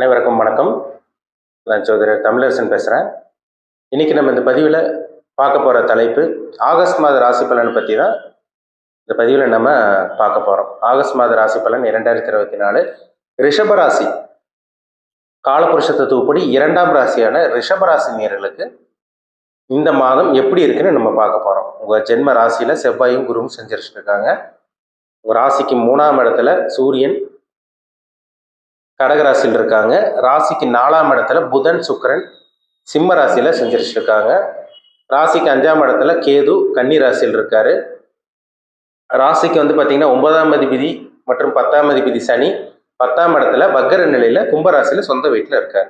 அனைவருக்கும் வணக்கம். நான் சோதரர் தமிழரசன் பேசுகிறேன் இன்றைக்கி நம்ம இந்த பதிவில் பார்க்க போகிற தலைப்பு ஆகஸ்ட் மாத ராசி பலன் பற்றி தான் இந்த பதிவில் நம்ம பார்க்க போகிறோம் ஆகஸ்ட் மாத ராசி பலன் இரண்டாயிரத்தி இருபத்தி நாலு. ரிஷபராசி காலபுருஷ தத்துவப்படி இரண்டாம் ராசியான ரிஷபராசி நேர்களுக்கு இந்த மாதம் எப்படி இருக்குன்னு நம்ம பார்க்க போகிறோம் உங்கள் ஜென்ம ராசியில் செவ்வாயும் குருவும் செஞ்சிருச்சுட்டு உங்கள் ராசிக்கு மூணாம் இடத்துல சூரியன் கடகராசியில் இருக்காங்க. ராசிக்கு நாலாம் இடத்துல புதன் சுக்கரன் சிம்ம ராசியில் செஞ்சிருச்சிருக்காங்க. ராசிக்கு அஞ்சாம் இடத்துல கேது கன்னி ராசியில் இருக்காரு. ராசிக்கு வந்து பார்த்தீங்கன்னா ஒன்பதாம் அதிபதி மற்றும் பத்தாம் அதிபதி சனி. பத்தாம் இடத்துல வக்கர நிலையில் கும்பராசியில் சொந்த வீட்டில் இருக்கார்.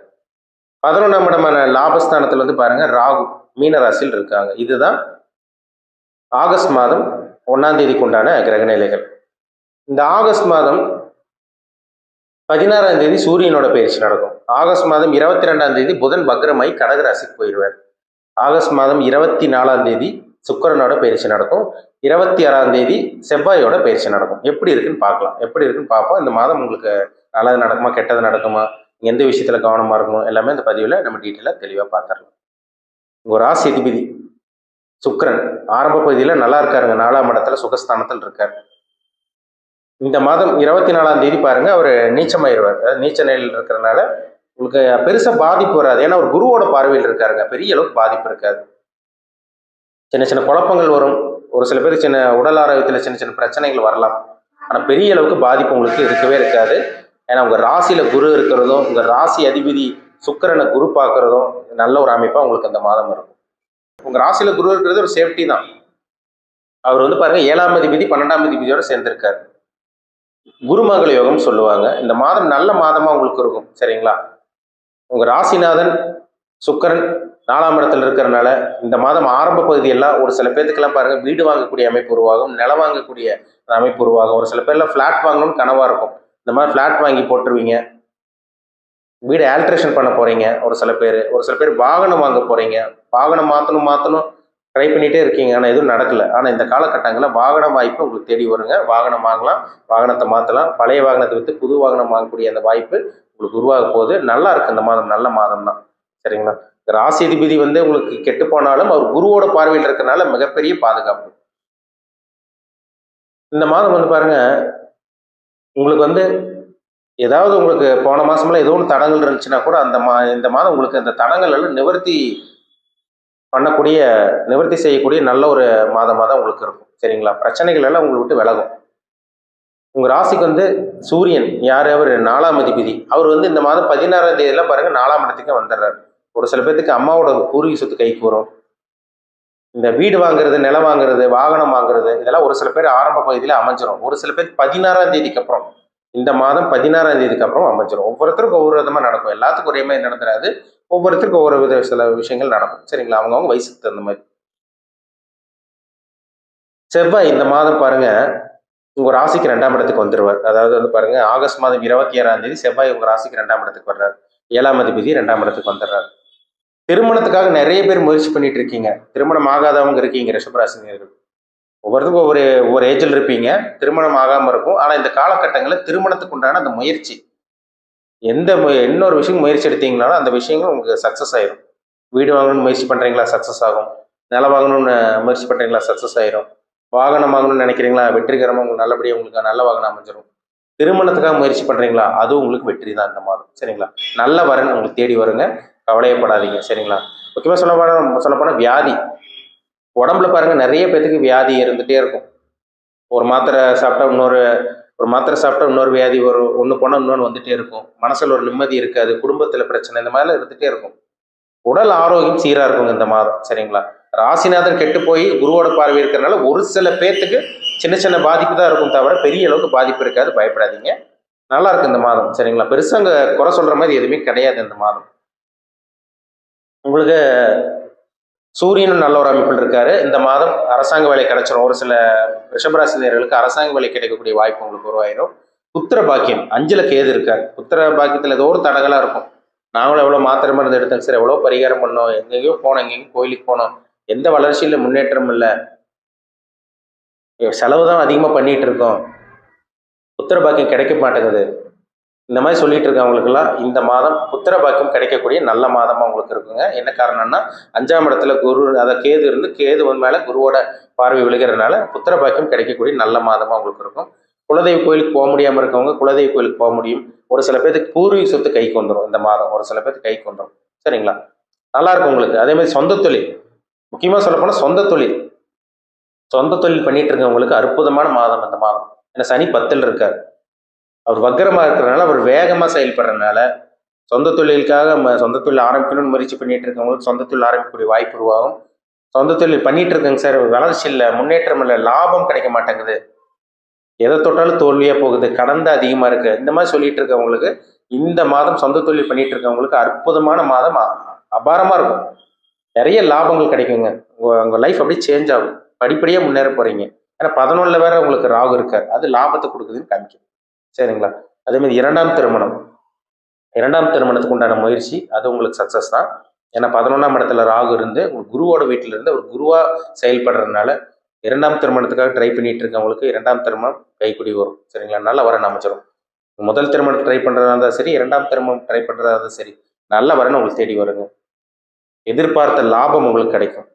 பதினொன்றாம் இடமான லாபஸ்தானத்தில் வந்து பாருங்கள் ராகு மீன ராசியில் இருக்காங்க. இதுதான் ஆகஸ்ட் மாதம் ஒன்றாம் தேதிக்கு உண்டான கிரகநிலைகள். இந்த ஆகஸ்ட் மாதம் பதினாறாம் தேதி சூரியனோட பயிற்சி நடக்கும். ஆகஸ்ட் மாதம் இருபத்தி ரெண்டாம் தேதி புதன் பக்ரமாய் கடகராசிக்கு போயிடுவார். ஆகஸ்ட் மாதம் இருபத்தி நாலாம் தேதி சுக்கரனோட பயிற்சி நடக்கும். இருபத்தி ஆறாம் தேதி செவ்வாயோட பயிற்சி நடக்கும். எப்படி இருக்குன்னு பார்க்கலாம். எப்படி இருக்குன்னு பார்ப்போம். இந்த மாதம் உங்களுக்கு நல்லது நடக்குமா கெட்டது நடக்குமா எந்த விஷயத்துல கவனமா இருக்கணும் எல்லாமே இந்த பதிவில் நம்ம டீட்டெயிலாக தெளிவாக பார்த்துடலாம். உங்கள் ராசி அதிபதி சுக்கரன் ஆரம்ப பகுதியில் நல்லா இருக்காருங்க. நாலாம் இடத்துல சுகஸ்தானத்தில் இருக்காரு. இந்த மாதம் இருபத்தி நாலாம் தேதி பாருங்க அவர் நீச்சமாயிருவார். அதாவது நீச்ச நிலையில் இருக்கிறனால உங்களுக்கு பெருசா பாதிப்பு வராது. ஏன்னா ஒரு குருவோட பார்வையில் இருக்காருங்க. பெரிய அளவுக்கு பாதிப்பு இருக்காது. சின்ன சின்ன குழப்பங்கள் வரும். ஒரு சில பேருக்கு சின்ன உடல் ஆரோக்கியத்தில் சின்ன சின்ன பிரச்சனைகள் வரலாம். ஆனால் பெரிய அளவுக்கு பாதிப்பு உங்களுக்கு இருக்கவே இருக்காது. ஏன்னா உங்கள் ராசியில குரு இருக்கிறதும் உங்கள் ராசி அதிபதி சுக்கிரனை குரு பார்க்கறதும் நல்ல ஒரு அமைப்பாக உங்களுக்கு அந்த மாதம் இருக்கும். உங்கள் ராசியில குரு இருக்கிறது ஒரு சேஃப்டி தான். அவர் வந்து பாருங்க ஏழாம் அதிபதி பன்னெண்டாம் அதிபதியோட சேர்ந்திருக்காரு. குருமகள் யோகம் சொல்லுவாங்க. இந்த மாதம் நல்ல மாதமா உங்களுக்கு இருக்கும். சரிங்களா? உங்க ராசிநாதன் சுக்கரன் நாலாம் இடத்துல இருக்கிறனால இந்த மாதம் ஆரம்ப பகுதியெல்லாம் ஒரு சில பேர்த்துக்கெல்லாம் பாருங்க வீடு வாங்கக்கூடிய அமைப்பு உருவாகும் நிலம் வாங்கக்கூடிய அமைப்பு உருவாகும். ஒரு சில பேர்லாம் ஃப்ளாட் வாங்கணும்னு கனவா இருக்கும். இந்த மாதிரி ஃப்ளாட் வாங்கி போட்டுருவீங்க. வீடு ஆல்ட்ரேஷன் பண்ண போறீங்க. ஒரு சில பேர் ஒரு சில பேர் வாகனம் வாங்க போறீங்க. வாகனம் மாற்றணும் மாற்றணும் ட்ரை பண்ணிட்டே இருக்கீங்க. ஆனால் எதுவும் நடக்கல. ஆனால் இந்த காலகட்டங்களில் வாகன வாய்ப்பு உங்களுக்கு தேடி வருங்க. வாகனம் வாங்கலாம் வாகனத்தை மாற்றலாம் பழைய வாகனத்தை விற்று புது வாகனம் வாங்கக்கூடிய அந்த வாய்ப்பு உங்களுக்கு உருவாக போகுது. நல்லா இருக்கு இந்த மாதம். நல்ல மாதம் தான் சரிங்களா? இந்த வந்து உங்களுக்கு கெட்டு போனாலும் அவர் குருவோட பார்வையில் இருக்கறனால மிகப்பெரிய பாதுகாப்பு. இந்த மாதம் வந்து பாருங்க உங்களுக்கு வந்து ஏதாவது உங்களுக்கு போன மாசம்ல ஏதோ ஒன்று தடங்கள் இருந்துச்சுன்னா கூட அந்த மா இந்த மாதம் உங்களுக்கு அந்த தடங்கள் எல்லாம் நிவர்த்தி பண்ணக்கூடிய நிவர்த்தி செய்யக்கூடிய நல்ல ஒரு மாதமாக தான் உங்களுக்கு இருக்கும். சரிங்களா? பிரச்சனைகள் எல்லாம் உங்களை விட்டு விலகும். உங்கள் ராசிக்கு வந்து சூரியன் யார் அவர் நாலாம் அதிபதி. அவர் வந்து இந்த மாதம் பதினாறாம் தேதியெல்லாம் பாருங்கள் நாலாம் இடத்துக்கு வந்துடுறாரு. ஒரு சில பேர்த்துக்கு அம்மாவோட பூர்வீக சொத்து கைக்கு வரும். இந்த வீடு வாங்குறது நிலம் வாங்குறது வாகனம் வாங்குறது இதெல்லாம் ஒரு சில பேர் ஆரம்ப பகுதியில் அமைஞ்சிரும். ஒரு சில பேர் பதினாறாம் தேதிக்கு அப்புறம் இந்த மாதம் பதினாறாம் தேதிக்கு அப்புறம் அமைச்சிடும் ஒவ்வொருத்தருக்கும் ஒவ்வொரு விதமாக நடக்கும். எல்லாத்துக்கும் ஒரே மாதிரி நடந்துடாது ஒவ்வொருத்தருக்கும் ஒவ்வொரு வித சில விஷயங்கள் நடக்கும். சரிங்களா? அவங்கவுங்க வயசுக்கு தகுந்த மாதிரி. செவ்வாய் இந்த மாதம் பாருங்க உங்க ராசிக்கு ரெண்டாம் இடத்துக்கு வந்துருவார். அதாவது வந்து பாருங்க ஆகஸ்ட் மாதம் இருபத்தி ஏழாம் தேதி செவ்வாய் உங்க ராசிக்கு ரெண்டாம் இடத்துக்கு வர்றார். ஏழாம் அதிபதி ரெண்டாம் இடத்துக்கு வந்துடுறார். திருமணத்துக்காக நிறைய பேர் முயற்சி பண்ணிட்டு இருக்கீங்க. திருமணம் ஆகாதவங்க இருக்கீங்க ரிஷபராசினியர்கள் ஒவ்வொருத்தருக்கும் ஒவ்வொரு ஒவ்வொரு ஏஜில் இருப்பீங்க. திருமணம் ஆகாமல் இருக்கும். ஆனால் இந்த காலகட்டங்களில் திருமணத்துக்கு உண்டான அந்த முயற்சி. எந்த மு- இன்னொரு விஷயம் முயற்சி எடுத்தீங்கனாலும் அந்த விஷயங்கள் உங்களுக்கு சக்ஸஸ் ஆயிரும். வீடு வாங்கணும்னு முயற்சி பண்ணுறீங்களா சக்ஸஸ் ஆகும். நிலம் வாங்கணும்னு முயற்சி பண்ணுறீங்களா சக்ஸஸ் ஆயிரும். வாகனம் வாங்கணும்னு நினைக்கிறீங்களா வெற்றிகரமாக உங்களுக்கு நல்லபடியாக உங்களுக்கு நல்ல வாகனம் அமைஞ்சிடும் திருமணத்துக்காக முயற்சி பண்ணுறீங்களா அது உங்களுக்கு வெற்றி தான் இந்த மாதம். சரிங்களா? நல்ல வரன் உங்களுக்கு தேடி வருங்க. கவலையப்படாதீங்க. சரிங்களா? முக்கியமாக சொல்ல போனால் சொல்ல போனால் வியாதி. உடம்புல பாருங்க நிறைய பேத்துக்கு வியாதி இருந்துகிட்டே இருக்கும். ஒரு மாத்திரை சாப்பிட்டா இன்னொரு ஒரு மாத்திரை சாப்பிட்டா இன்னொரு வியாதி வரும். ஒன்று போனால் இன்னொன்று வந்துட்டே இருக்கும். மனசில் ஒரு நிம்மதி இருக்காது. குடும்பத்தில் பிரச்சனை இந்த மாதிரிலாம் இருந்துகிட்டே இருக்கும். உடல் ஆரோக்கியம் சீராக இருக்குங்க இந்த மாதம். சரிங்களா? ராசிநாதன் கெட்டு போய் குருவோட பார்வை இருக்கிறனால ஒரு சில பேர்த்துக்கு சின்ன சின்ன பாதிப்பு தான் இருக்கும் தவிர பெரிய அளவுக்கு பாதிப்பு இருக்காது. பயப்படாதீங்க. நல்லா இருக்கு இந்த மாதம். சரிங்களா? பெருசாக அங்கே குறை சொல்ற மாதிரி எதுவுமே கிடையாது இந்த மாதம். உங்களுக்கு சூரியனும் நல்ல ஒரு அமைப்பில் இருக்காரு. இந்த மாதம் அரசாங்க வேலை கிடைச்சிடும் ஒரு சில ரிஷபராசினியர்களுக்கு அரசாங்க வேலை கிடைக்கக்கூடிய வாய்ப்பு உங்களுக்கு உருவாயிடும் புத்திர பாக்கியம் அஞ்சுல கேது இருக்காரு. புத்திர பாக்கியத்தில் ஏதோ ஒரு தடகளாக இருக்கும். நாங்களும் எவ்வளோ மாத்திரை மருந்து எடுத்தோம் சார் எவ்வளோ பரிகாரம் பண்ணோம் எங்கெங்கேயோ போனோம் எங்கேயும் கோயிலுக்கு போனோம். எந்த வளர்ச்சியில் முன்னேற்றம் இல்லை. செலவு தான் அதிகமாக பண்ணிகிட்டு இருக்கோம். புத்திர பாக்கியம் கிடைக்க மாட்டேங்குது. இந்த மாதிரி சொல்லிட்டு இருக்கவங்களுக்கெல்லாம் இந்த மாதம் புத்திர பாக்கியம் கிடைக்கக்கூடிய நல்ல மாதமாக உங்களுக்கு இருக்குங்க. என்ன காரணம்னா அஞ்சாம் இடத்துல குரு அதை கேது இருந்து கேது வந்து மேலே குருவோட பார்வை விழுகிறதுனால புத்திர பாக்கியம் கிடைக்கக்கூடிய நல்ல மாதமாக உங்களுக்கு இருக்கும். குலதெய்வ கோயிலுக்கு போக முடியாமல் இருக்கவங்க குலதெய்வ கோயிலுக்கு போக முடியும். ஒரு சில பேருக்கு பூர்வீக சொத்து கைக்கு வந்துடும் இந்த மாதம். ஒரு சில பேருக்கு கைக்கு வந்துடும் சரிங்களா? நல்லா இருக்கும் உங்களுக்கு. அதே மாதிரி சொந்த தொழில். முக்கியமாக சொல்லப்போனால் சொந்த தொழில். சொந்த தொழில் பண்ணிட்டு இருக்கவங்களுக்கு அற்புதமான மாதம் இந்த மாதம். ஏன்னா சனி பத்தில் இருக்கார். அவர் வக்கரமாக இருக்கிறதுனால அவர் வேகமாக செயல்படுறதுனால சொந்த தொழிலுக்காக நம்ம சொந்த தொழில் ஆரம்பிக்கணும்னு முயற்சி பண்ணிட்டு இருக்கவங்களுக்கு சொந்த தொழில் ஆரம்பிக்கக்கூடிய வாய்ப்பு உருவாகும். சொந்த தொழில் பண்ணிட்டு இருக்கேங்க சார் வளர்ச்சி இல்லை முன்னேற்றம் இல்லை லாபம் கிடைக்க மாட்டேங்குது. எதை தொட்டாலும் தோல்வியாக போகுது கடந்த அதிகமாக இருக்குது இந்த மாதிரி சொல்லிட்டு இருக்கவங்களுக்கு இந்த மாதம் சொந்த தொழில் பண்ணிட்டு இருக்கவங்களுக்கு அற்புதமான மாதம் அபாரமாக இருக்கும். நிறைய லாபங்கள் கிடைக்குங்க. உங்கள் லைஃப் அப்படியே சேஞ்ச் ஆகும். படிப்படியாக முன்னேற போகிறீங்க ஏன்னா பதினொன்றில் வேற உங்களுக்கு ராகு இருக்கார். அது லாபத்தை கொடுக்குதுன்னு காமிக்கும் சரிங்களா? அதே மாதிரி இரண்டாம் திருமணம். இரண்டாம் திருமணத்துக்கு உண்டான முயற்சி அது உங்களுக்கு சக்ஸஸ் தான். ஏன்னா பதினொன்றாம் இடத்துல ராகு இருந்து உங்களுக்கு குருவோட வீட்டில இருந்து ஒரு குருவா செயல்படுறதுனால இரண்டாம் திருமணத்துக்காக ட்ரை பண்ணிட்டு இருக்கவங்களுக்கு இரண்டாம் திருமணம் கைக்குடி வரும். சரிங்களா? நல்ல வரன் அமைச்சிடும் முதல் திருமணம் ட்ரை பண்றதா இருந்தாலும் சரி இரண்டாம் திருமணம் ட்ரை பண்றதா இருந்தாலும் சரி நல்ல வரன் உங்களுக்கு தேடி வருங்க. எதிர்பார்த்த லாபம் உங்களுக்கு கிடைக்கும்.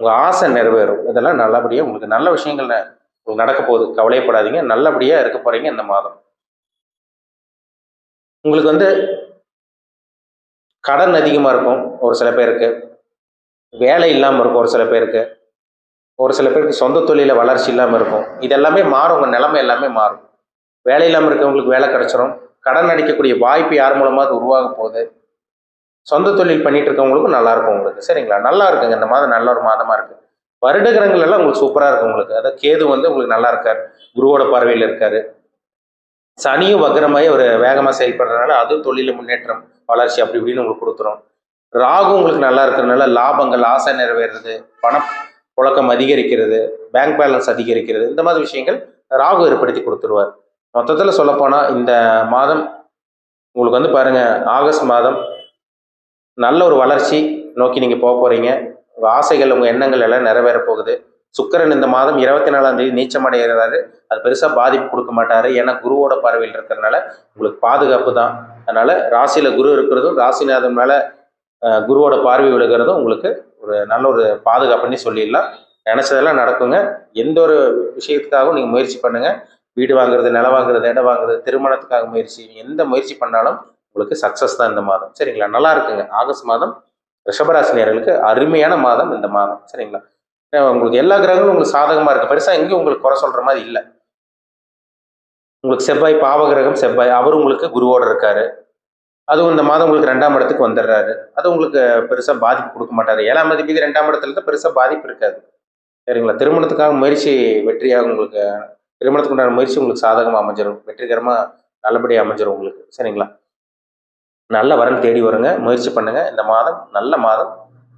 உங்க ஆசை நிறைவேறும். இதெல்லாம் நல்லபடியா உங்களுக்கு நல்ல விஷயங்கள் உங்களுக்கு நடக்க போகுது. கவலையப்படாதீங்க. நல்லபடியா இருக்க போறீங்க இந்த மாதம். உங்களுக்கு வந்து கடன் அதிகமாக இருக்கும் ஒரு சில பேருக்கு. வேலை இல்லாமல் இருக்கும் ஒரு சில பேருக்கு. ஒரு சில பேருக்கு சொந்த தொழில வளர்ச்சி இல்லாமல் இருக்கும். இதெல்லாமே மாறும். உங்கள் நிலைமை எல்லாமே மாறும். வேலை இல்லாமல் இருக்கவங்களுக்கு வேலை கிடைச்சிரும். கடன் அடிக்கக்கூடிய வாய்ப்பு யார் மூலமாக அது உருவாக போகுது? சொந்த தொழில் பண்ணிட்டு இருக்கவங்களுக்கும் நல்லா இருக்கும் உங்களுக்கு. சரிங்களா? நல்லா இருக்குங்க. இந்த மாதம் நல்ல ஒரு மாதமாக இருக்கு. வருடகிரங்கள் எல்லாம் உங்களுக்கு சூப்பராக இருக்கும் உங்களுக்கு. அதாவது கேது வந்து உங்களுக்கு நல்லா இருக்கார். குருவோட பார்வையில் இருக்காரு. சனியும் வக்ரமாயி ஒரு வேகமாக செயல்படுறதுனால அதுவும் தொழில் முன்னேற்றம் வளர்ச்சி அப்படி இப்படின்னு உங்களுக்கு கொடுத்துரும். ராகு உங்களுக்கு நல்லா இருக்கிறதுனால லாபங்கள் ஆசை நிறைவேறது பணம் புழக்கம் அதிகரிக்கிறது பேங்க் பேலன்ஸ் அதிகரிக்கிறது இந்த மாதிரி விஷயங்கள் ராகு ஏற்படுத்தி கொடுத்துருவார். மொத்தத்தில் சொல்லப்போனால் இந்த மாதம் உங்களுக்கு வந்து பாருங்க ஆகஸ்ட் மாதம் நல்ல ஒரு வளர்ச்சி நோக்கி நீங்கள் போக போகிறீங்க உங்கள் ஆசைகள் உங்கள் எண்ணங்கள் எல்லாம் நிறைவேற போகுது. சுக்கரன் இந்த மாதம் இருபத்தி நாலாம் தேதி நீச்சம் அடைகிறாரு அது பெருசாக பாதிப்பு கொடுக்க மாட்டாரு. ஏன்னா குருவோட பார்வையில் இருக்கிறதுனால உங்களுக்கு பாதுகாப்பு தான். அதனால ராசியில குரு இருக்கிறதும் ராசிநாதன் மேல குருவோட பார்வை விழுகிறதும் உங்களுக்கு ஒரு நல்ல ஒரு பாதுகாப்புன்னு சொல்லிடலாம். நினைச்சதெல்லாம் நடக்குங்க. எந்த ஒரு விஷயத்துக்காகவும் நீங்க முயற்சி பண்ணுங்க. வீடு வாங்குறது நிலம் வாங்குறது இடம் வாங்குறது திருமணத்துக்காக முயற்சி எந்த முயற்சி பண்ணாலும் உங்களுக்கு சக்சஸ் தான் இந்த மாதம். சரிங்களா? நல்லா இருக்குங்க. ஆகஸ்ட் மாதம் ரிஷபராசினியர்களுக்கு அருமையான மாதம் இந்த மாதம். சரிங்களா? உங்களுக்கு எல்லா கிரகங்களும் உங்களுக்கு சாதகமாக இருக்குது பெருசாக எங்கேயும் உங்களுக்கு குறை சொல்கிற மாதிரி இல்லை. உங்களுக்கு செவ்வாய் பாவகிரகம் செவ்வாய் அவர் உங்களுக்கு குருவோட இருக்காரு. அதுவும் இந்த மாதம் உங்களுக்கு ரெண்டாம் இடத்துக்கு வந்துடுறாரு. அது உங்களுக்கு பெருசாக பாதிப்பு கொடுக்க மாட்டார். ஏழாம் அதிபதி ரெண்டாம் இடத்துல தான் பெருசாக பாதிப்பு இருக்காது. சரிங்களா? திருமணத்துக்காக முயற்சி வெற்றியாக உங்களுக்கு திருமணத்துக்கு உண்டான முயற்சி உங்களுக்கு சாதகமாக அமைஞ்சிடும் வெற்றிகரமாக நல்லபடியாக அமைஞ்சிரும் உங்களுக்கு. சரிங்களா? நல்ல வரன் தேடி வருங்க. முயற்சி பண்ணுங்க. இந்த மாதம் நல்ல மாதம்.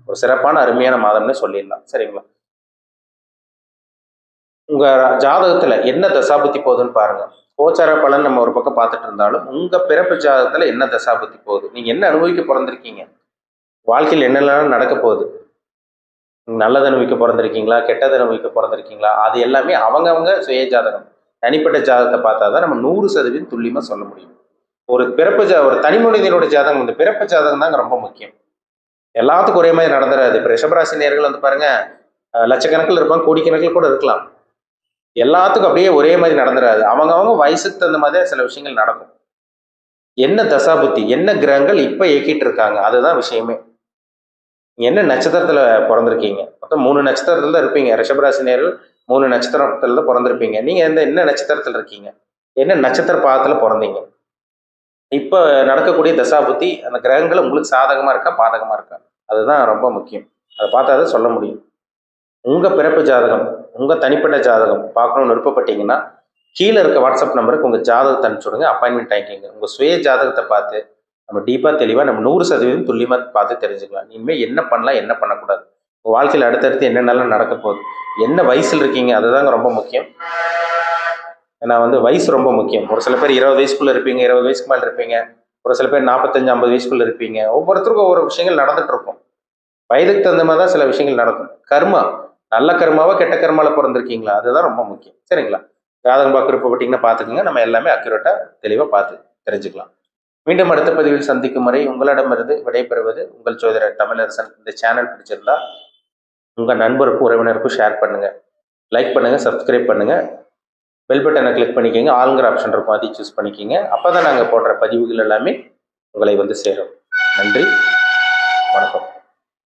ஒரு சிறப்பான அருமையான மாதம்னு சொல்லிடலாம். சரிங்களா? உங்க ஜாதகத்துல என்ன தசாபுத்தி போகுதுன்னு பாருங்க. கோச்சார பலன் நம்ம ஒரு பக்கம் பார்த்துட்டு இருந்தாலும் உங்க பிறப்பு ஜாதகத்துல என்ன தசாபுத்தி போகுது? நீங்க என்ன அனுபவிக்க பிறந்திருக்கீங்க? வாழ்க்கையில் என்னெல்லாம் நடக்க போகுது? நல்லது அனுபவிக்க பிறந்திருக்கீங்களா? கெட்டது அனுபவிக்க பிறந்திருக்கீங்களா? அது எல்லாமே அவங்கவங்க சுய ஜாதகம். தனிப்பட்ட ஜாதகத்தை பார்த்தா தான் நம்ம நூறு சதவீதம் துல்லியமா சொல்ல முடியும். ஒரு பிறப்பு ஜா ஒரு தனி மனிதனோட ஜாதகம் இந்த பிறப்பு ஜாதகம் தாங்க ரொம்ப முக்கியம். எல்லாத்துக்கும் ஒரே மாதிரி நடந்துடாது இப்போ ரிஷபராசி நேர்கள் வந்து பாருங்க லட்சக்கணக்கில் இருப்பாங்க கோடிக்கணக்கில் கூட இருக்கலாம். எல்லாத்துக்கும் அப்படியே ஒரே மாதிரி நடந்துடாது அவங்கவங்க வயசுக்கு தகுந்த மாதிரி சில விஷயங்கள் நடக்கும். என்ன தசாபுத்தி என்ன கிரகங்கள் இப்போ இயக்கிட்டு இருக்காங்க அதுதான் விஷயமே. என்ன நட்சத்திரத்தில் பிறந்திருக்கீங்க? மொத்தம் மூணு நட்சத்திரத்தில் தான் இருப்பீங்க. ரிஷபராசி நேரில் மூணு நட்சத்திரத்தில் தான் பிறந்திருப்பீங்க. நீங்கள் எந்த என்ன நட்சத்திரத்தில் இருக்கீங்க? என்ன நட்சத்திர பாதத்தில் பிறந்தீங்க? இப்போ நடக்கக்கூடிய தசாபுத்தி அந்த கிரகங்கள் உங்களுக்கு சாதகமாக இருக்கா பாதகமாக இருக்கா? அதுதான் ரொம்ப முக்கியம். அதை பார்த்தா தான் சொல்ல முடியும். உங்கள் பிறப்பு ஜாதகம். உங்கள் தனிப்பட்ட ஜாதகம் பார்க்கணும்னு விருப்பப்பட்டீங்கன்னா கீழே இருக்க வாட்ஸ்அப் நம்பருக்கு உங்கள் ஜாதகத்தை அனுப்பிச்சுடுங்க அப்பாயின்மெண்ட் ஆகிக்கிங்க உங்கள் சுய ஜாதகத்தை பார்த்து நம்ம டீப்பாக தெளிவாக நம்ம நூறு சதவீதம் துல்லியமாக பார்த்து தெரிஞ்சுக்கலாம். இனிமேல் என்ன பண்ணலாம் என்ன பண்ணக்கூடாது? உங்கள் வாழ்க்கையில் அடுத்தடுத்து என்னென்னலாம் நடக்க போகுது? என்ன வயசில் இருக்கீங்க? அதுதாங்க ரொம்ப முக்கியம். ஏன்னா வந்து வயசு ரொம்ப முக்கியம். ஒரு சில பேர் இருபது வயசுக்குள்ளே இருப்பீங்க இருபது வயசுக்கு மேலே இருப்பீங்க. ஒரு சில பேர் நாற்பத்தஞ்சு ஐம்பது வயசுக்குள்ளே இருப்பீங்க. ஒவ்வொருத்தருக்கும் ஒவ்வொரு விஷயங்கள் நடந்துகிட்ருக்கும் வயதுக்கு தகுந்த மாதிரி தான் சில விஷயங்கள் நடக்கும். கர்மா நல்ல கர்மாவா கெட்ட கர்மாவில் பிறந்திருக்கீங்களா? அதுதான் ரொம்ப முக்கியம். சரிங்களா? ஜாதகம் பார்க்க பார்த்தீங்கன்னா பார்த்துக்குங்க. நம்ம எல்லாமே அக்யூரேட்டாக தெளிவாக பார்த்து தெரிஞ்சுக்கலாம். மீண்டும் அடுத்த பதிவில் சந்திக்கும் வரை உங்களிடமிருந்து விடைபெறுவது உங்கள் ஜோதிடர் தமிழரசன். இந்த சேனல் பிடிச்சிருந்தா உங்கள் நண்பருக்கும் உறவினருக்கும் ஷேர் பண்ணுங்கள் லைக் பண்ணுங்கள் சப்ஸ்கிரைப் பண்ணுங்கள் பெல் பட்டனை கிளிக் பண்ணிக்கோங்க. ஆளுங்கிற ஆப்ஷன் இருக்கும். அதை சூஸ் பண்ணிக்கோங்க. அப்போ தான் நாங்கள் போடுற பதிவுகள் எல்லாமே உங்களை வந்து சேரும். நன்றி. வணக்கம்.